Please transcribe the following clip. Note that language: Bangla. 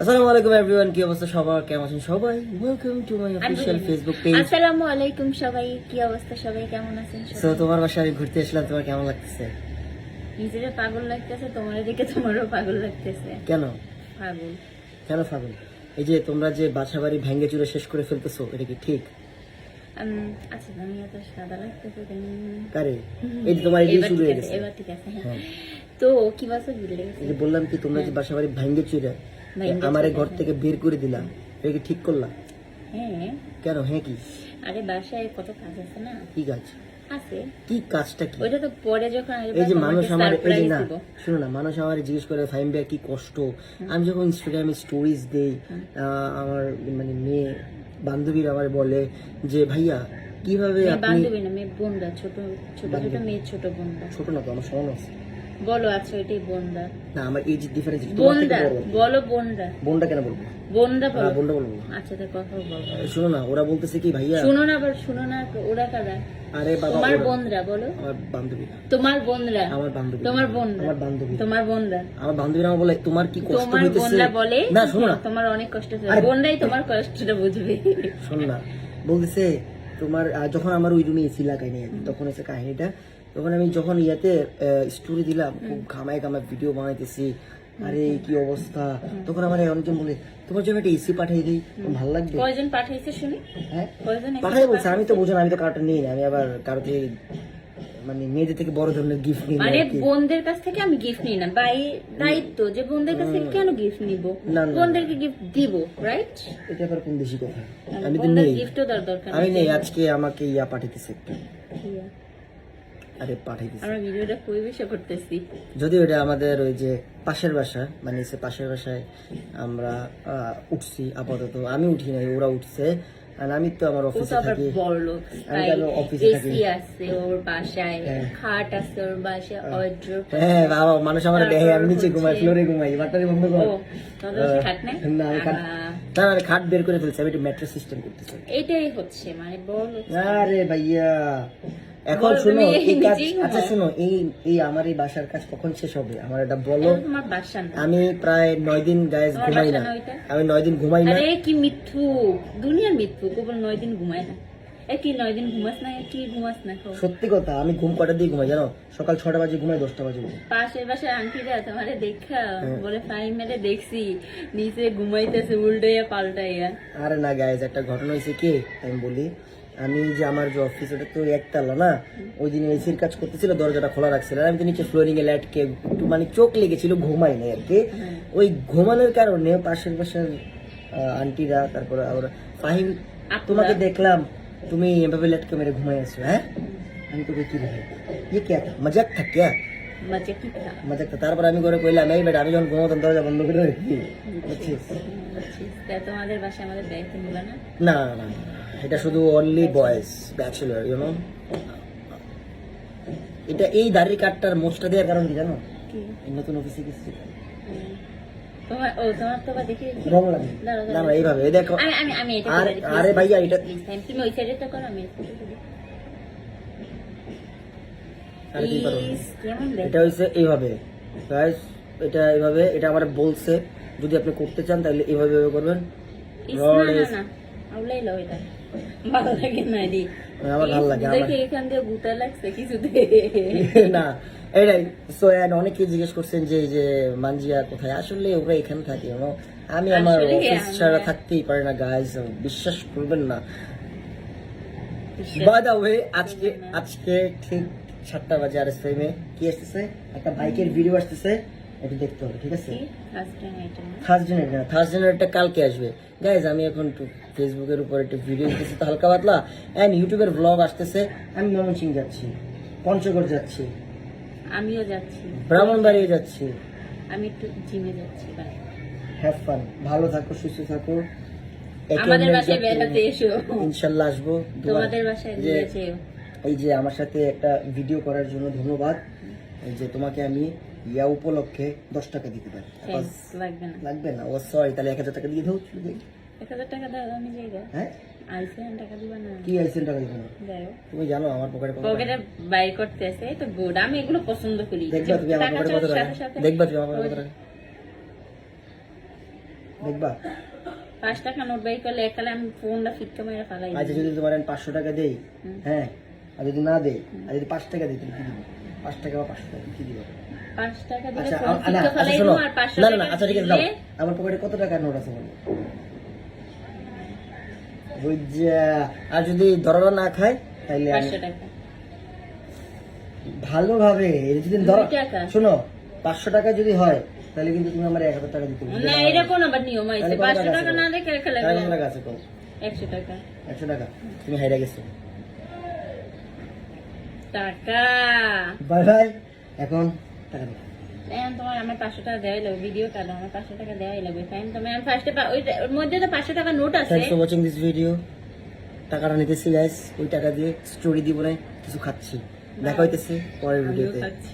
আসসালামু আলাইকুম এভরিওয়ান কি অবস্থা সবার? কেমন আছেন সবাই? Welcome to my official Facebook page আসসালামু আলাইকুম সবাই কি অবস্থা সবাই কেমন আছেন সো তোমার বাসায় আমি ঘুরতে আসলাম তোমার কেমন লাগতেছে? নিজেরা পাগল লাগতেছে তোমার দেখে তোমারও পাগল লাগতেছে। কেন? পাগল। কেন ফাগুন এই যে তোমরা যে বাসা বাড়ি ভেঙে চুরে শেষ করে ফেলতেছো এটা কি ঠিক? আচ্ছা তুমি এত সাদা লাগতেছে কেন? কারে? এই তোমার শুরু হয়ে গেছে। এবার ঠিক আছে হ্যাঁ। হ্যাঁ। তো কি বললাম কি তোমরা যে বাসা বাড়ি ভেঙে চুরে আমার ঘর থেকে বের করে দিলাম। এটা কি ঠিক করলাম? হ্যাঁ। কেন? হ্যাঁ কি? আরে বাসায় কত কাজ আছে না? কি কাজ? আছে। কি কাজটা কি? ওইটা তো পরে যখন এই যে মানুষ আমার এই যে না শুনো না মানুষ আমার জিজ্ঞেস করে ফাইম ভাই কি কষ্ট? আমি যখন ইনস্টাগ্রামে স্টোরিজ দেই আমার মানে মেয়ে বান্ধবীরা আমার বলে যে ভাইয়া কীভাবে আপনি বান্ধবী না মেয়ে বোনরা ছোট ছোট ছোট মেয়ে ছোট বোনরা। ছোট না তো আমার সমান আছে। বলো আচ্ছা বোনরা না আমার এজ ডিফারেন্স তোমার বোনরা বলো বোনরা কেন বলব? বোনরা বলো। বলব আচ্ছা কথা বলব শুনো না ওরা বলতেছে কি ভাইয়া শুনো না আবার শুনো না ওরা কারা? আরে বাবা তোমার বোনরা বলো। আমার বান্ধবী। তোমার বোনরা আমার বান্ধবী। তোমার বোনরা আমার বান্ধবী। তোমার বোনরা আমার বান্ধবীরা আমার বলে তোমার কি কষ্ট তোমার হইতেছে? বোনরা বলে না শোনো না। তোমার অনেক কষ্ট হচ্ছে বোনরাই তোমার কষ্টটা বুঝবে। শোন না। বলতেছে তোমার যখন আমার ওই রুমে এসি লাগাই নাই তখন এসে কাহিনীটা তখন আমি যখন ইয়াতে স্টোরি দিলাম খুব ঘামায় ঘামায় ভিডিও বানাইতেছি। আরে কি অবস্থা? তখন আমার অনেকজন বলে তোমার জন্য একটা এসি পাঠিয়ে দিই ভালো লাগবে? কয়জন পাঠাইছে শুনি? হ্যাঁ? পাঠাই বলছে আমি তো বুঝলাম আমি তো কারোটা নিই না আমি আবার কারও থেকে মানে মেয়েদের থেকে বড় ধরনের গিফট নিই মানে বোনদের কাছ থেকে আমি গিফট নিই না বাই দায়িত্ব যে বোনদের কাছ থেকে কেন গিফট নিব। বোনদেরকে গিফট দিব রাইট এটা আবার কোন দেশি কথা? আমি তো নেই। গিফটও দরকার আমি নেই। আজকে আমাকে ইয়া পাঠাইতেছে একটা। আরে পাঠাইতেছে আমরা ভিডিওটা পরিবেশন করতেছি। যদি ওটা আমাদের ওই যে পাশের বাসা মানে সে পাশের বাসায় আমরা উঠছি আপাতত। আমি উঠি নাই ওরা উঠছে। আর আমি তো আমার অফিসে থাকি। আমি তো অফিসে থাকি। আছে ওর বাসায় হ্যাঁ। খাট আছে ওর বাসায় ওয়ার্ড্রোব হ্যাঁ বাবা মানুষ আমার দেখে আমি নিচে ঘুমাই ফ্লোরে ঘুমাই বাটারি বন্ধ কর। না আমি খাট আহা, না আমি খাট বের করে ফেলছি আমি একটু ম্যাট্রেস সিস্টেম করতেছি। এইটাই হচ্ছে মানে বড় আরে ভাইয়া। এখন শুনো এই কাজ আচ্ছা শুনো এই এই আমার এই বাসার কাজ কখন শেষ হবে? আমার এটা বলো আমি প্রায় নয় দিন গায়ে ঘুমাই না। আমি নয় দিন ঘুমাই না। আরে কি মিথ্যু। দুনিয়ার মিথ্যু কেবল নয় দিন ঘুমায় না। এ নয় দিন ঘুমাস না কি ঘুমাস না সত্যি কথা আমি ঘুম কটার দিয়ে ঘুমাই জানো? সকাল ছটা বাজে ঘুমাই দশটা বাজে ঘুমাই। পাশের বাসার আন্টিরা তোমারে দেখা হ্যাঁ। বলে ফাইন মেরে দেখছি নিচে ঘুমাইতেছে উল্টাইয়া পাল্টাইয়া। আরে না গাইজ একটা ঘটনা হয়েছে কি? আমি বলি আমি যে আমার যে অফিস ওটা তো একতলা না? ওই দিন এসির কাজ করতেছিল দরজাটা খোলা রাখছিল আর আমি তো নিচে ফ্লোরিং এ ল্যাটকে একটু মানে চোখ লেগেছিল ঘুমাই নাই আর কি। হ্যাঁ। ওই ঘুমানোর কারণে পাশের পাশের আন্টিরা তারপরে ওরা ফাহিম তোমাকে দেখলাম তুমি এভাবে ল্যাটকে মেরে ঘুমাই আছো হ্যাঁ? আমি তোকে কি ভাই? ইয়ে কে মজাক থাক কি? মজাক থাক? তারপর আমি করে কইলাম এই বেটা আমি যখন ঘুমাতাম দরজা বন্ধ করে রাখি? তোমাদের বাসায় আমাদের না না না, না, এটা শুধু only boys bachelor you know এটা এই দাড়ি কাটটার মোচটা দেওয়ার কারণ কি জানো? কি? এই নতুন অফিসে গেছি। তোমার ও তোমার তো দেখি রং লাগে। না না এইভাবে এই দেখো। আমি আমি আমি এটা আরে- আরে ভাইয়া, এটা- তুমি ওই সাইডে তো করো আমি এটা হইছে এইভাবে। গাইস এটা এইভাবে এটা আমার বলছে যদি আপনি করতে চান তাহলে এইভাবে এইভাবে করবেন। না, না, না, আউলাই লও এটা। ভালো লাগে না রে। আমার ভালো লাগে, এখান দিয়ে লাগছে কিছুতে। না এটাই। সো অনেকে জিজ্ঞেস করছেন যে যে মানজিয়া কোথায়? আসলে ওরা এখানে থাকে আমি আমার অফিস ছাড়া থাকতেই পারি না গাইস বিশ্বাস করবেন না। বাই দা ওয়ে আজকে আজকে ঠিক সাতটা বাজে আর ফ্রেমে কি আসতেছে? একটা বাইকের ভিডিও আসতেছে। একটু দেখতে হবে ঠিক আছে? কি? Last না? থার্ড জেনারেট না থার্ড জেনারেটটা কালকে আসবে। গাইজ আমি এখন ফেসবুকের উপর একটু ভিডিও দিতেছি তো হালকা পাতলা। অ্যান্ড ইউটিউবের ব্লগ আসতেছে আমি ময়মনসিং যাচ্ছি পঞ্চগড় যাচ্ছি। আমিও যাচ্ছি। ব্রাহ্মণবাড়িয়ে যাচ্ছি। আমি একটু জিমে যাচ্ছি। হ্যাভ ফান ভালো থাকো সুস্থ থাকো। আমাদের বাসায় বেড়াতে এসো। ইনশাল্লাহ আসব। তোমাদের বাসায় এই যে আমার সাথে একটা ভিডিও করার জন্য ধন্যবাদ। যে তোমাকে আমি ইয়া উপলক্ষে দশ টাকা দিতে পারি। লাগবে না। লাগবে না। ও সরি তাহলে এক হাজার টাকা দিয়ে দাও এক হাজার টাকা দাও আমি হ্যাঁ? আইসেন টাকা দিবা না? কি আইসেন টাকা দিবে? না তুমি জানো আমার পকেটে পকেটে বাই করতে আছে তো গুড আমি এগুলো পছন্দ করি। দেখবা তুমি আমার পকেটে কত টাকা? সাথে সাথে দেখবা তুমি আমার পকেটে দেখবা? পাঁচ টাকা নোট বাই করলে একালে আমি ফোনটা ফিটকে মেরে ফালাই আচ্ছা যদি তোমার আমি পাঁচশো টাকা দেই হ্যাঁ? আর যদি না দেই আর যদি পাঁচ টাকা দিই তুমি কি দিবে? পাঁচ টাকা বা পাঁচশো টাকা কি দিবে? টাকা আচ্ছা না, আচ্ছা না টাকা আচ্ছা ঠিক আছে আমার পকেটে কত টাকার নোট আছে আর যদি ধরা না খায় তাহলে টাকা। ভালোভাবে যদি ধরো শোনো পাঁচশো টাকা যদি হয় তাহলে কিন্তু তুমি আমার এক হাজার টাকা দিতে না এরকম আবার নিয়ম আছে। পাঁচশো টাকা টাকা না রেখে রেখে তাহলে টাকা আছে একশো টাকা। একশো টাকা। তুমি হাইরা গেছো। টাকা। Bye bye. এখন টাকা দাও তোমার আমার পাঁচশো টাকা দেওয়াই লাগবে ভিডিও আমার পাঁচশো টাকা দেওয়াই লাগবে। ফাইন ফার্স্টে ওর মধ্যে তো পাঁচশো টাকা নোট আছে। Thanks for watching this video টাকাটা নিতেছি গাইস ওই টাকা দিয়ে স্টোরি দিব না কিছু খাচ্ছি। দেখা হইতেছে পরের ভিডিওতে খাচ্ছি।